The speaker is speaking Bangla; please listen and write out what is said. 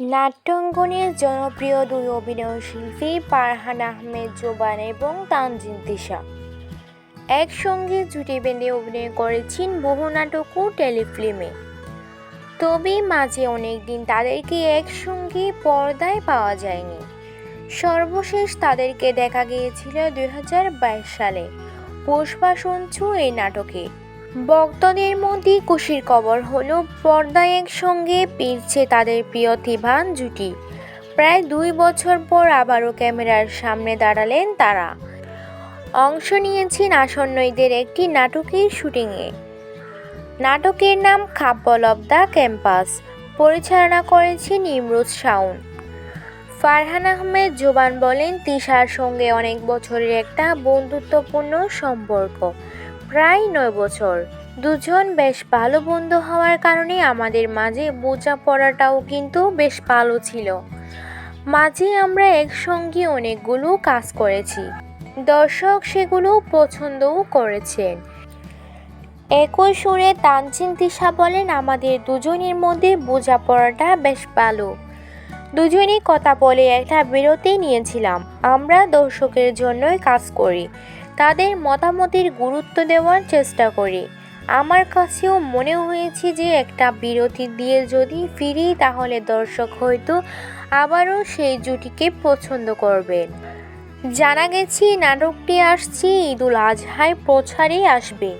নাট্যাঙ্গনের জনপ্রিয় দুই অভিনয়শিল্পী পারহান আহমেদ জোবান এবং তানজিন তিশা। একসঙ্গে জুটি বেঁধে অভিনয় করেছেন বহু নাটক ও টেলিফিল্মে। তবে মাঝে অনেকদিন তাদেরকে একসঙ্গে পর্দায় পাওয়া যায়নি। সর্বশেষ তাদেরকে দেখা গিয়েছিল দু হাজার বাইশ সালে। পুষ্পা সঞ্চু এই নাটকে। ভক্তদের মধ্যে খুশির খবর হলো, পর্দায় একসঙ্গে ফিরছে তাদের প্রিয় তিভান জুটি। প্রায় দুই বছর পর আবারও ক্যামেরার সামনে দাঁড়ালেন তারা। অংশ নিয়েছেন আসন্ন ঈদের একটি নাটকের শুটিংয়ে। নাটকের নাম কাব্বল অব দ্য ক্যাম্পাস। পরিচালনা করেছেন ইমরুজ শাওন। ফারহান আহমেদ জোবান বলেন, তিশার সঙ্গে অনেক বছরের একটা বন্ধুত্বপূর্ণ সম্পর্ক। প্রায় নয় বছর। দুজন বেশ ভালো বন্ধু হওয়ার কারণে আমাদের মাঝে বোঝাপড়াটাও কিন্তু বেশ ভালো ছিল। মাঝে আমরা একসঙ্গে অনেকগুলো কাজ করেছি। দর্শক সেগুলো পছন্দও করেছেন। একই সুরে তানজিন তিশা বলেন, আমাদের দুজনের মধ্যে বোঝাপড়াটা বেশ ভালো। দুজনেই কথা বলে একটা বিরতি নিয়েছিলাম। আমরা দর্শকের জন্যই কাজ করি। তাদের মতামতের গুরুত্ব দেওয়ার চেষ্টা করি। আমার কাছেও মনে হয়েছে যে একটা বিরতি দিয়ে যদি ফিরি তাহলে দর্শক হয়তো আবারও সেই জুটিকে পছন্দ করবেন। জানা গেছি নাটকটি আসছে ঈদুল আজহায় প্রচারে আসবে।